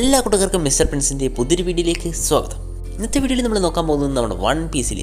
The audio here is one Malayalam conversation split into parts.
എല്ലാ കൂട്ടുകാർക്കും മിസ്റ്റർ പ്രിൻസിന്റെ പുതിയൊരു വീഡിയോയിലേക്ക് സ്വാഗതം. ഇന്നത്തെ വീഡിയോയിൽ നമ്മൾ നോക്കാൻ പോകുന്നത് നമ്മുടെ വൺ പീസിൽ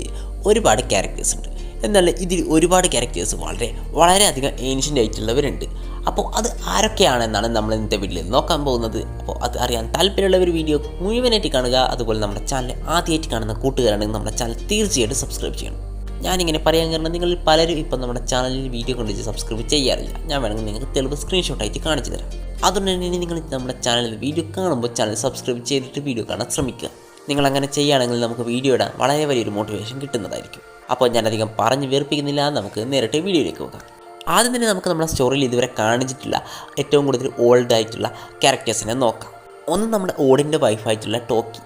ഒരുപാട് ക്യാരക്ടേഴ്സ് ഉണ്ട്. എന്നാൽ ഇതിൽ ഒരുപാട് ക്യാരക്ടേഴ്സ് വളരെ വളരെയധികം ഏൻഷ്യന്റ് ആയിട്ടുള്ളവരുണ്ട്. അപ്പോൾ അത് ആരൊക്കെയാണെന്നാണ് നമ്മൾ ഇന്നത്തെ വീഡിയോയിൽ നോക്കാൻ പോകുന്നത്. അപ്പോൾ അത് അറിയാൻ താല്പര്യമുള്ളവർ വീഡിയോ മുഴുവനായിട്ട് കാണുക. അതുപോലെ നമ്മുടെ ചാനൽ ആദ്യമായിട്ട് കാണുന്ന കൂട്ടുകാരാണെങ്കിൽ നമ്മുടെ ചാനൽ തീർച്ചയായിട്ടും സബ്സ്ക്രൈബ് ചെയ്യണം. ഞാനിങ്ങനെ പറയാൻ കാരണം നിങ്ങൾ പലരും ഇപ്പം നമ്മുടെ ചാനലിൽ വീഡിയോ കണ്ടിട്ട് സബ്സ്ക്രൈബ് ചെയ്യാറില്ല. ഞാൻ വേണമെങ്കിൽ നിങ്ങൾക്ക് തെളിവ് സ്ക്രീൻഷോട്ടായിട്ട് കാണിച്ചു തരാം. അതുകൊണ്ട് തന്നെ നിങ്ങൾ നമ്മുടെ ചാനലിൽ വീഡിയോ കാണുമ്പോൾ ചാനൽ സബ്സ്ക്രൈബ് ചെയ്തിട്ട് വീഡിയോ കാണാൻ ശ്രമിക്കുക. നിങ്ങൾ അങ്ങനെ ചെയ്യുകയാണെങ്കിൽ നമുക്ക് വീഡിയോ ഇടാൻ വളരെ വലിയൊരു മോട്ടിവേഷൻ കിട്ടുന്നതായിരിക്കും. അപ്പോൾ ഞാനധികം പറഞ്ഞ് വെറുപ്പിക്കുന്നില്ല. നമുക്ക് നേരിട്ട് വീഡിയോയിലേക്ക് പോകാം. ആദ്യം തന്നെ നമുക്ക് നമ്മുടെ സ്റ്റോറിയിൽ ഇതുവരെ കാണിച്ചിട്ടില്ല ഏറ്റവും കൂടുതൽ ഓൾഡ് ആയിട്ടുള്ള ക്യാരക്ടേഴ്സിനെ നോക്കാം. ഒന്ന് നമ്മുടെ ഓടിന്റെ വൈഫായിട്ടുള്ള ടോക്കി.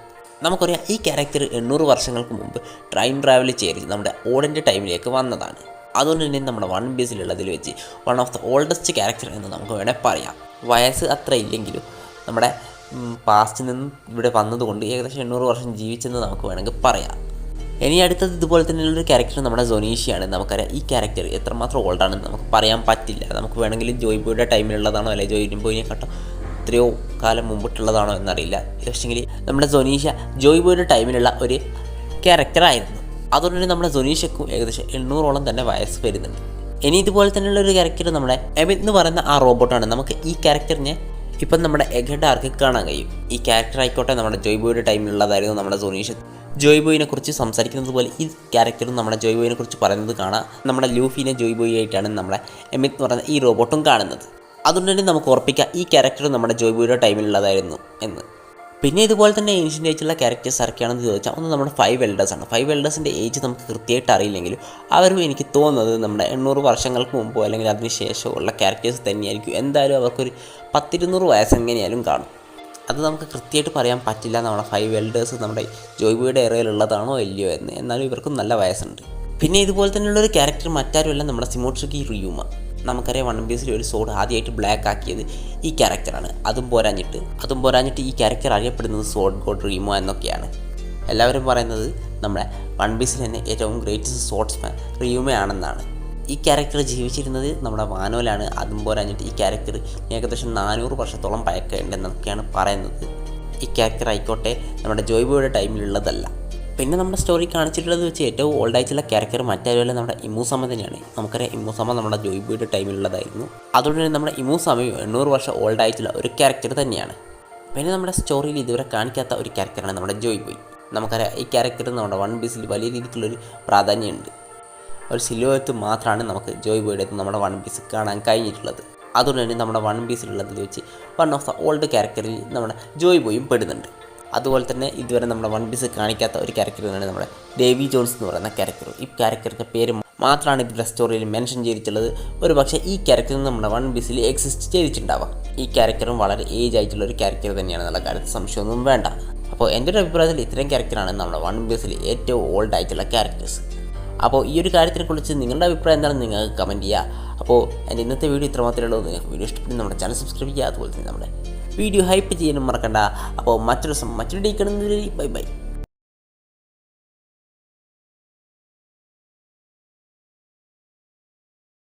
നമുക്കറിയാം ഈ ക്യാരക്ടർ എണ്ണൂറ് വർഷങ്ങൾക്ക് മുമ്പ് ടൈം ട്രാവൽ ചെയ്ത് നമ്മുടെ ഓടിന്റെ ടൈമിലേക്ക് വന്നതാണ്. അതുകൊണ്ട് തന്നെ നമ്മുടെ വൺ ബീസിലുള്ളതിൽ വെച്ച് one of the oldest character എന്ന് നമുക്ക് വേണേൽ പറയാം. വയസ്സ് അത്ര ഇല്ലെങ്കിലും നമ്മുടെ പാസ്റ്റിൽ നിന്നും ഇവിടെ വന്നതുകൊണ്ട് ഏകദേശം എണ്ണൂറ് വർഷം ജീവിച്ചെന്ന് നമുക്ക് വേണമെങ്കിൽ പറയാം. ഇനി അടുത്തത് ഇതുപോലെ തന്നെയുള്ളൊരു ക്യാരക്ടർ നമ്മുടെ സൊനീഷിയാണ് നമുക്കറിയാം ഈ ക്യാരക്ടർ എത്രമാത്രം ഓൾഡാണെന്ന് നമുക്ക് പറയാൻ പറ്റില്ല. നമുക്ക് വേണമെങ്കിൽ ജോയ് ബോയുടെ ടൈമിലുള്ളതാണോ അല്ലെങ്കിൽ ജോയ് ബോയിനെ കട്ടോ എത്രയോ കാലം മുമ്പിട്ടുള്ളതാണോ എന്നറിയില്ല. പക്ഷേങ്കിൽ നമ്മുടെ സൊനീഷ ജോയ് ബോയുടെ ടൈമിലുള്ള ഒരു ക്യാരക്ടറായിരുന്നു അതുകൊണ്ട് തന്നെ നമ്മുടെ സൊനീഷയ്ക്കും ഏകദേശം എണ്ണൂറോളം തന്നെ വയസ്സ് വരുന്നുണ്ട്. ഇനി ഇതുപോലെ തന്നെയുള്ള ഒരു ക്യാരക്ടർ നമ്മുടെ എമിത് എന്ന് പറയുന്ന ആ റോബോട്ടാണ് നമുക്ക് ഈ ക്യാരക്ടറിനെ ഇപ്പം നമ്മുടെ എഗഡ് ആർക്ക് കാണാൻ കഴിയും? ഈ ക്യാരക്ടർ ആയിക്കോട്ടെ നമ്മുടെ ജോയ് ബോയുടെ ടൈമിലുള്ളതായിരുന്നു നമ്മുടെ സുനീഷ് ജോയ് ബോയിനെ കുറിച്ച് സംസാരിക്കുന്നത് പോലെ ഈ ക്യാരക്ടറും നമ്മുടെ ജോയ് ബോയിനെ കുറിച്ച് പറയുന്നത് കാണാം. നമ്മുടെ ലൂഫിനെ ജോയ് ബോയി ആയിട്ടാണ് നമ്മുടെ എമിത് എന്ന് പറയുന്ന ഈ റോബോട്ടും കാണുന്നത്. അതുകൊണ്ട് തന്നെ നമുക്ക് ഉറപ്പിക്കാം ഈ ക്യാരക്ടർ നമ്മുടെ ജോയ് ബോയുടെ ടൈമിലുള്ളതായിരുന്നു എന്ന്. പിന്നെ ഇതുപോലെ തന്നെ ഏൻഷ്യന്റ് ഏജുള്ള ക്യാരക്ടേഴ്സ് ആരൊക്കെയാണെന്ന് ചോദിച്ചാൽ ഒന്ന് നമ്മുടെ ഫൈവ് എൽഡേഴ്സ് ആണ്. ഫൈവ് എൽഡേഴ്സിന്റെ ഏജ് നമുക്ക് കൃത്യമായിട്ട് അറിയില്ലെങ്കിലും അവരും എനിക്ക് തോന്നുന്നത് നമ്മുടെ എണ്ണൂറ് വർഷങ്ങൾക്ക് മുമ്പോ അല്ലെങ്കിൽ അതിന് ശേഷമുള്ള ക്യാരക്ടേഴ്സ് തന്നെയായിരിക്കും. എന്തായാലും അവർക്കൊരു പത്തിരുന്നൂറ് വയസ്സ് എങ്ങനെയാലും കാണും. അത് നമുക്ക് കൃത്യമായിട്ട് പറയാൻ പറ്റില്ല. നമ്മുടെ ഫൈവ് എൽഡേഴ്സ് നമ്മുടെ ജോയ്ബിയുടെ ഏറിയയിലുള്ളതാണോ ഇല്ലയോ എന്ന്. എന്നാലും ഇവർക്കും നല്ല വയസ്സുണ്ട്. പിന്നെ ഇതുപോലെ തന്നെയുള്ളൊരു ക്യാരക്ടർ മറ്റാരുമല്ല നമ്മുടെ സിമോട്സുക്കി റിയൂമ. നമുക്കറിയാം വൺ പീസിൽ ഒരു സോഡ് ആദ്യമായിട്ട് ബ്ലാക്ക് ആക്കിയത് ഈ ക്യാരക്ടറാണ് അതും പോരാഞ്ഞിട്ട് അതും പോരാഞ്ഞിട്ട് ഈ ക്യാരക്ടർ അറിയപ്പെടുന്നത് സോഡ് ഗോഡ് റീമോ എന്നൊക്കെയാണ്. എല്ലാവരും പറയുന്നത് നമ്മുടെ വൺ പീസിൽ തന്നെ ഏറ്റവും ഗ്രേറ്റസ്റ്റ് സ്പോർട്സ്മാൻ റിയൂമയാണെന്നാണ് ഈ ക്യാരക്ടർ ജീവിച്ചിരുന്നത് നമ്മുടെ വാനോലാണ്. അതും പോരാഞ്ഞിട്ട് ഈ ക്യാരക്ടർ ഏകദേശം നാനൂറ് വർഷത്തോളം പഴക്കമുണ്ടെന്നൊക്കെയാണ് പറയുന്നത്. ഈ ക്യാരക്ടർ ആയിക്കോട്ടെ നമ്മുടെ ജോയ്ബോയുടെ ടൈമിലുള്ളതല്ല പിന്നെ നമ്മുടെ സ്റ്റോറി കാണിച്ചിട്ടുള്ളത് വെച്ച് ഏറ്റവും ഓൾഡ് ആയിട്ടുള്ള ക്യാരക്ടർ മറ്റാരുമല്ല നമ്മുടെ ഇമൂസമ്മ തന്നെയാണ്. നമുക്കറിയാം ഇമൂസമ്മ നമ്മുടെ ജോയിബിയുടെ ടൈമിലുള്ളതായിരുന്നു അതുകൊണ്ട് തന്നെ നമ്മുടെ ഇമൂസമ്മയും എണ്ണൂറ് വർഷം ഓൾഡ് ആയിട്ടുള്ള ഒരു ക്യാരക്ടർ തന്നെയാണ്. പിന്നെ നമ്മുടെ സ്റ്റോറിയിൽ ഇതുവരെ കാണിക്കാത്ത ഒരു ക്യാരക്ടറാണ് നമ്മുടെ ജോയ് ബോയ് നമുക്കറിയാം ഈ ക്യാരക്ടർ നമ്മുടെ വൺ പീസിൽ വലിയ രീതിക്കുള്ളൊരു പ്രാധാന്യമുണ്ട്. ഒരു സിലുവത്ത് മാത്രമാണ് നമുക്ക് ജോയ് ബോയുടെ നമ്മുടെ വൺ പീസ് കാണാൻ കഴിഞ്ഞിട്ടുള്ളത്. അതുകൊണ്ട് തന്നെ നമ്മുടെ വൺ പീസിലുള്ളതിൽ വെച്ച് വൺ ഓഫ് ദ ഓൾഡ് ക്യാരക്ടറിൽ നമ്മുടെ ജോയ് ബോയും പെടുന്നുണ്ട്. അതുപോലെ തന്നെ ഇതുവരെ നമ്മുടെ വൺ പീസ് കാണിക്കാത്ത ഒരു ക്യാരക്ടറാണ് നമ്മുടെ ഡേവി ജോൺസ് എന്ന് പറയുന്ന ക്യാരക്ടർ ഈ ക്യാരക്ടറിന്റെ പേര് മാത്രമാണ് ഇതിന്റെ സ്റ്റോറിയിൽ മെൻഷൻ ചെയ്തിട്ടുള്ളത്. ഒരു പക്ഷേ ഈ ക്യാരക്ടർ നമ്മുടെ വൺ പീസിൽ എക്സിസ്റ്റ് ചെയ്തിട്ടുണ്ടാവാം. ഈ ക്യാരക്ടറും വളരെ ഏജ് ആയിട്ടുള്ള ഒരു ക്യാരക്ടർ തന്നെയാണ് എന്നുള്ള കാര്യത്തിൽ സംശയമൊന്നും വേണ്ട. അപ്പോൾ എന്റെ ഒരു അഭിപ്രായത്തിൽ ഇത്രയും ക്യാരക്ടറാണ് നമ്മുടെ വൺ പീസിൽ ഏറ്റവും ഓൾഡ് ആയിട്ടുള്ള ക്യാരക്ടേഴ്സ് അപ്പോൾ ഈ ഒരു കാര്യത്തിനെക്കുറിച്ച് നിങ്ങളുടെ അഭിപ്രായം എന്താണെന്ന് നിങ്ങൾക്ക് കമന്റ് ചെയ്യുക അപ്പോൾ എന്റെ ഇന്നത്തെ വീഡിയോ ഇത്ര മാത്രമേ ഉള്ളൂ. നിങ്ങൾക്ക് വീഡിയോ ഇഷ്ടപ്പെട്ട് നമ്മുടെ ചാനൽ സബ്സ്ക്രൈബ് ചെയ്യുക. അതുപോലെ തന്നെ നമ്മുടെ വീഡിയോ ഹൈപ്പ് ചെയ്യാനും മറക്കണ്ട. അപ്പോൾ മറ്റൊരു ദിവസം മറ്റൊരു ഡേ ബൈ ബൈ.